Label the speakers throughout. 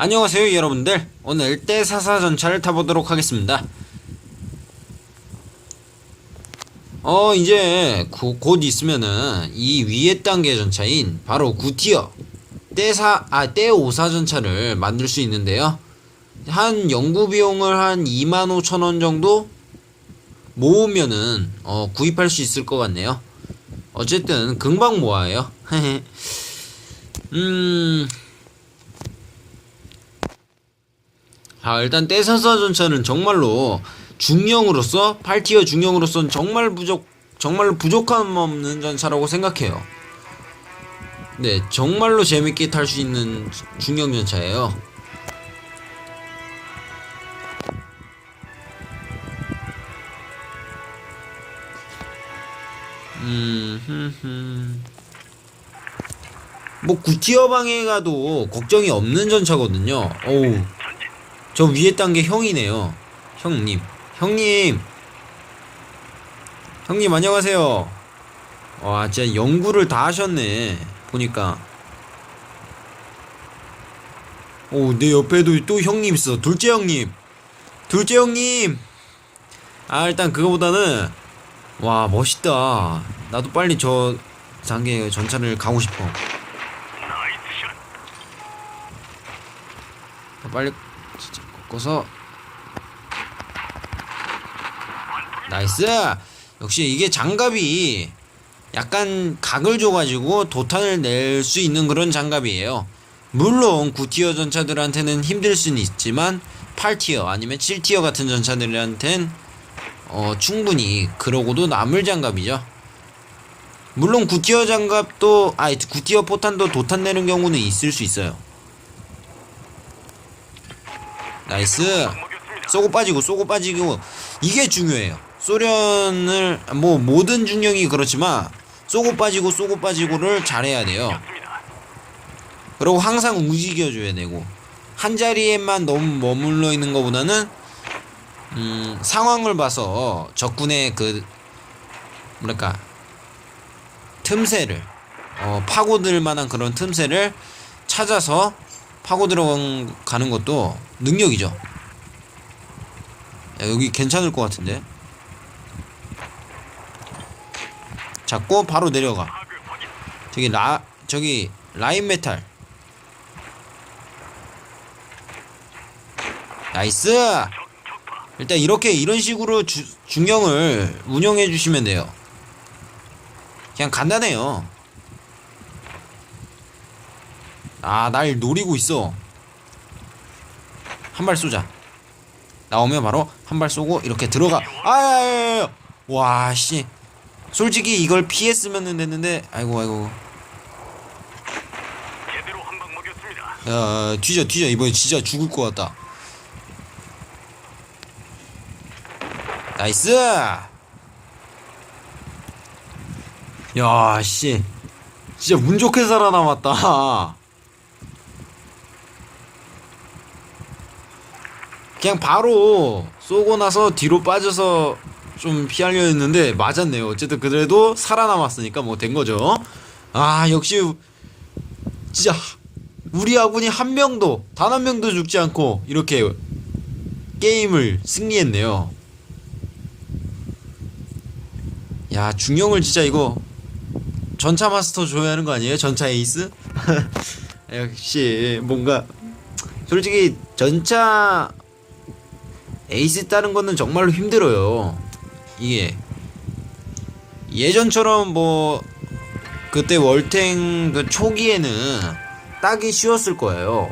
Speaker 1: 안녕하세요 여러분들. 오늘 떼사사 전차를 타보도록 하겠습니다. 어 이제 고- 곧 있으면은 이 위에 단계 전차인 바로 9티어 떼사 아 떼오사 전차를 만들 수 있는데요. 한 연구 비용을 한 25,000원 정도 모으면은 어 구입할 수 있을 것 같네요. 어쨌든 금방 모아요. 음 아, 일단 떼사사 전차는 정말로 중령으로서 8티어 중령으로서는 정말 부족 정말로 부족함 없는 전차라고 생각해요. 네, 정말로 재밌게 탈 수 있는 중령 전차예요. 음. 뭐 9티어 방에 가도 걱정이 없는 전차거든요. 어우, 저 위에 딴 게 형이네요. 형님. 형님. 형님 안녕하세요. 와, 진짜 연구를 다 하셨네. 보니까. 오, 내 옆에도 또 형님 있어. 둘째 형님. 둘째 형님. 아, 일단 그거보다는 와, 멋있다. 나도 빨리 저 단계 전차를 가고 싶어. 빨리 꺾어서. 나이스! 역시 이게 장갑이 약간 각을 줘가지고 도탄을 낼 수 있는 그런 장갑이에요. 물론 9티어 전차들한테는 힘들 수는 있지만 8티어 아니면 7티어 같은 전차들한텐 어, 충분히 그러고도 남을 장갑이죠. 물론 9티어 장갑도 아니 9티어 포탄도 도탄 내는 경우는 있을 수 있어요 나이스. 쏘고 빠지고 쏘고 빠지고. 이게 중요해요. 소련을 뭐 모든 중령이 그렇지만 쏘고 빠지고 쏘고 빠지고를 잘해야 돼요. 그리고 항상 움직여줘야 되고. 한 자리에만 너무 머물러 있는 것보다는 음, 상황을 봐서 적군의 그 뭐랄까 틈새를 어, 파고들 만한 그런 틈새를 찾아서 파고 들어가는 것도 능력이죠. 야, 여기 괜찮을 것 같은데. 잡고 바로 내려가. 저기 라 저기 라인 메탈. 나이스. 일단 이렇게 이런 식으로 주, 중형을 운영해 주시면 돼요. 그냥 간단해요. 아, 날 노리고 있어. 한 발 쏘자. 나오면 바로 한 발 쏘고 이렇게 들어가. 아야야야. 와, 씨. 솔직히 이걸 피했으면 됐는데 아이고 아이고.
Speaker 2: 먹였습니다.
Speaker 1: 야, 뒤져 뒤져 이번에 진짜 죽을 것 같다. 나이스. 야, 씨. 진짜 운 좋게 살아남았다. 그냥 바로 쏘고 나서 뒤로 빠져서 좀 피하려 했는데 맞았네요. 어쨌든 그래도 살아남았으니까 뭐 된 거죠. 아, 역시 진짜 우리 아군이 한 명도 단 한 명도 죽지 않고 이렇게 게임을 승리했네요. 야 중형을 진짜 이거 전차 마스터 줘야 하는 거 아니에요? 전차 에이스? 역시 뭔가 솔직히 전차 에이스 따는 거는 정말로 힘들어요. 이게 예전처럼 뭐 그때 월탱 그 초기에는 따기 쉬웠을 거예요.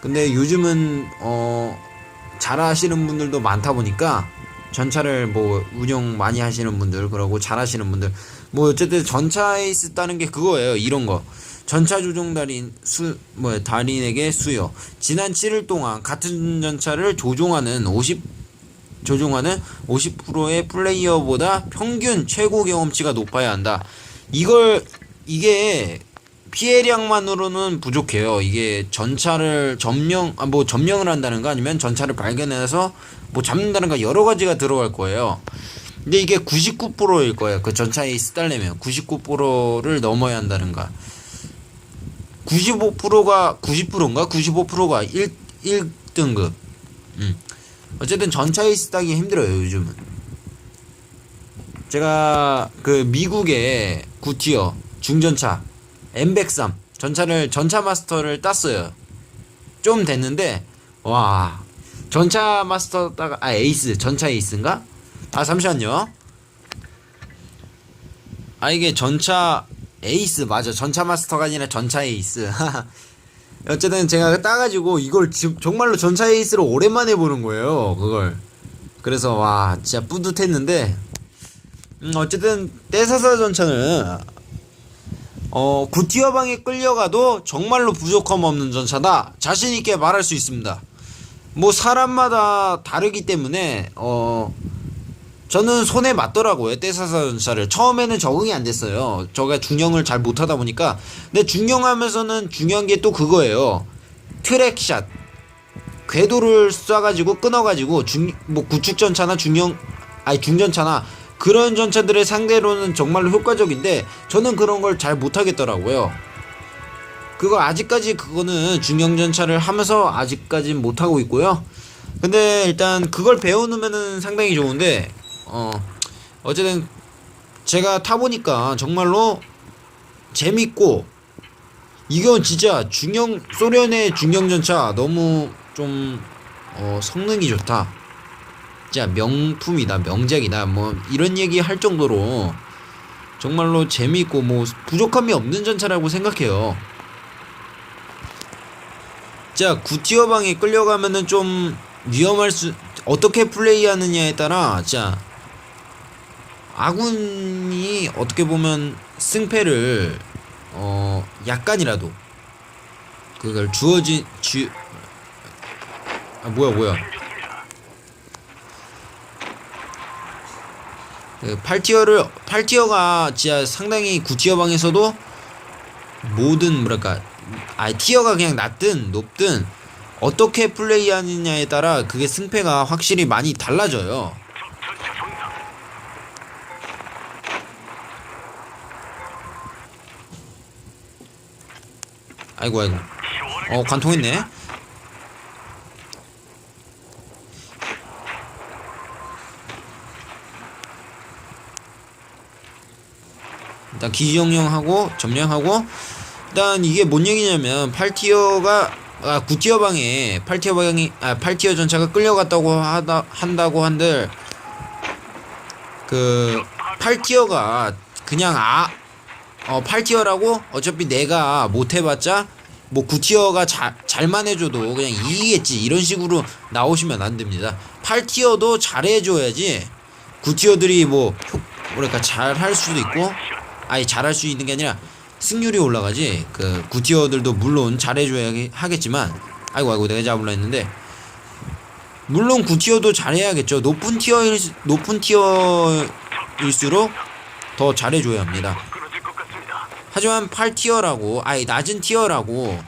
Speaker 1: 근데 요즘은 어 잘하시는 분들도 많다 보니까 전차를 뭐 운영 많이 하시는 분들 그러고 잘하시는 분들 뭐 어쨌든 전차에 쓰다는 게 그거예요. 이런 거. 전차 조종 달인 수, 뭐, 달인에게 수요. 지난 7일 동안 같은 전차를 조종하는 50, 조종하는 50%의 플레이어보다 평균 최고 경험치가 높아야 한다. 이걸, 이게 피해량만으로는 부족해요. 이게 전차를 점령, 아, 뭐 점령을 한다는가 아니면 전차를 발견해서 뭐 잡는다는가 여러 가지가 들어갈 거예요. 근데 이게 99%일 거예요. 그 전차에 쓰달려면 99%를 넘어야 한다는가. 95%가 90%인가 95%가 1 1등급. 음. 어쨌든 전차 에이스 따기 힘들어요 요즘은. 제가 그 미국의 구티어 중전차 M103 전차를 전차 마스터를 땄어요. 좀 됐는데 와 전차 마스터 따가 아 에이스 전차 에이스인가? 아 잠시만요. 아 이게 전차 에이스 맞아 전차 마스터가 아니라 전차 에이스. 어쨌든 제가 따가지고 이걸 지- 정말로 전차 에이스를 오랜만에 보는 거예요. 그걸. 그래서 와 진짜 뿌듯했는데 음, 어쨌든 떼사사 전차는 어 구티어방에 끌려가도 정말로 부족함 없는 전차다 자신 있게 말할 수 있습니다. 뭐 사람마다 다르기 때문에 어 저는 손에 맞더라고요 떼사사 전차를 처음에는 적응이 안 됐어요. 저가 중형을 잘 못하다 보니까 근데 중형하면서는 중요한 게 또 그거예요. 트랙샷 궤도를 쏴가지고 끊어가지고 중 뭐 구축 전차나 중형 아니 중전차나 그런 전차들의 상대로는 정말로 효과적인데 저는 그런 걸 잘 못하겠더라고요. 그거 아직까지 그거는 중형 전차를 하면서 아직까진 못하고 있고요. 근데 일단 그걸 배워놓으면은 상당히 좋은데 어 어쨌든 제가 타보니까 정말로 재밌고 이건 진짜 중형 소련의 중형 전차 너무 좀 어, 성능이 좋다. 진짜 명품이다, 명작이다. 뭐 이런 얘기 할 정도로 정말로 재미있고 뭐 부족함이 없는 전차라고 생각해요. 자, 구티어방에 끌려가면은 좀 위험할 수 어떻게 플레이하느냐에 따라 자 아군이 어떻게 보면 승패를 어 약간이라도 그걸 주어진 주 아 뭐야 뭐야 그 8티어를 8티어가 진짜 상당히 9티어 방에서도 모든 뭐랄까 아 티어가 그냥 낮든 높든 어떻게 플레이하느냐에 따라 그게 승패가 확실히 많이 달라져요. 아이고 아이고. 어 관통했네. 일단 기지영령하고 점령하고 일단 이게 뭔 얘기냐면 8티어가 아 9티어 방에 8티어 방이 아 8티어 전차가 끌려갔다고 하다 한다고 한들 그 8티어가 그냥 아 어 8티어라고? 어차피 내가 못 해봤자 뭐 9티어가 자, 잘만 해줘도 그냥 이기겠지. 이런 식으로 나오시면 안 됩니다. 8티어도 잘해줘야지. 9티어들이 뭐 효- 뭐랄까 잘할 수도 있고 아니 잘할 수 있는 게 아니라 승률이 올라가지. 그 9티어들도 물론 잘해줘야 하겠지만 아이고 아이고 내가 잡으려 했는데. 물론 9티어도 잘해야겠죠. 높은 티어일 높은 티어일수록 더 잘해줘야 합니다. 하지만 8티어라고 아니 낮은 티어라고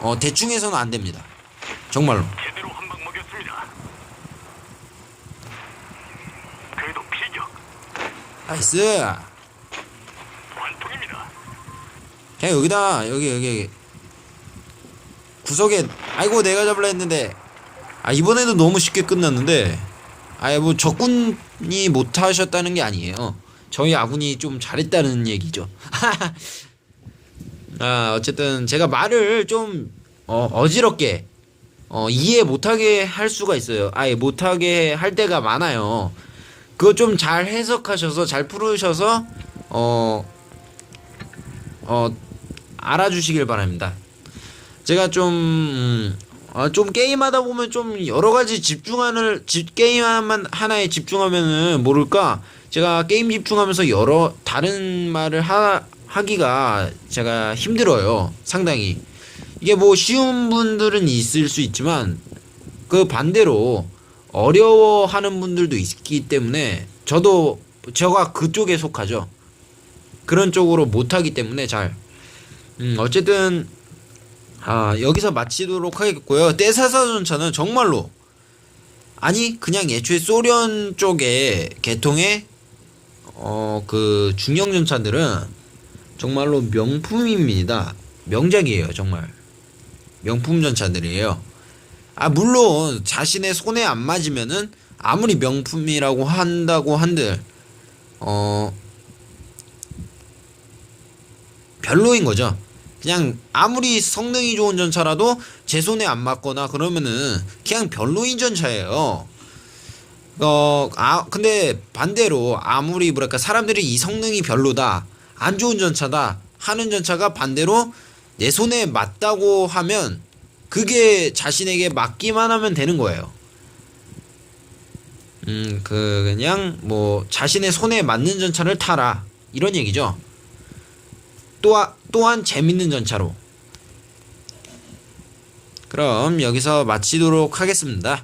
Speaker 1: 어 대충 해서는 안 됩니다. 정말로.
Speaker 2: 제대로 한방 먹였습니다. 궤도 피격,
Speaker 1: 나이스!
Speaker 2: 관통입니다.
Speaker 1: 그냥 여기다 여기 여기 여기. 구석에 아이고 내가 잡으려 했는데. 아 이번에도 너무 쉽게 끝났는데. 아예 뭐 적군이 못하셨다는 게 아니에요 저희 아군이 좀 잘했다는 얘기죠. 아 어쨌든 제가 말을 좀 어, 어지럽게 어, 이해 못하게 할 수가 있어요. 아예 못하게 할 때가 많아요. 그거 좀 잘 해석하셔서 잘 풀으셔서 어 어, 알아주시길 바랍니다. 제가 좀, 음, 아, 좀 게임하다 보면 좀 여러 가지 집중하는, 집, 게임 하나에 집중하면은 모를까, 제가 게임 집중하면서 여러, 다른 말을 하, 하기가 제가 힘들어요. 상당히. 이게 뭐 쉬운 분들은 있을 수 있지만, 그 반대로 어려워하는 분들도 있기 때문에, 저도, 제가 그쪽에 속하죠. 그런 쪽으로 못하기 때문에 잘. 음, 어쨌든, 아, 여기서 마치도록 하겠고요. 떼사사 전차는 정말로, 아니, 그냥 애초에 소련 쪽의 계통의, 어, 그, 중형 전차들은 정말로 명품입니다. 명작이에요, 정말. 명품 전차들이에요. 아, 물론 자신의 손에 안 맞으면은 아무리 명품이라고 한다고 한들 어 별로인 거죠. 그냥 아무리 성능이 좋은 전차라도 제 손에 안 맞거나 그러면은 그냥 별로인 전차예요. 어, 아, 근데 반대로 아무리 뭐랄까 사람들이 이 성능이 별로다, 안 좋은 전차다 하는 전차가 반대로 내 손에 맞다고 하면 그게 자신에게 맞기만 하면 되는 거예요. 음, 그 그냥 뭐 자신의 손에 맞는 전차를 타라 이런 얘기죠. 또한 또한 재밌는 전차로. 그럼 여기서 마치도록 하겠습니다.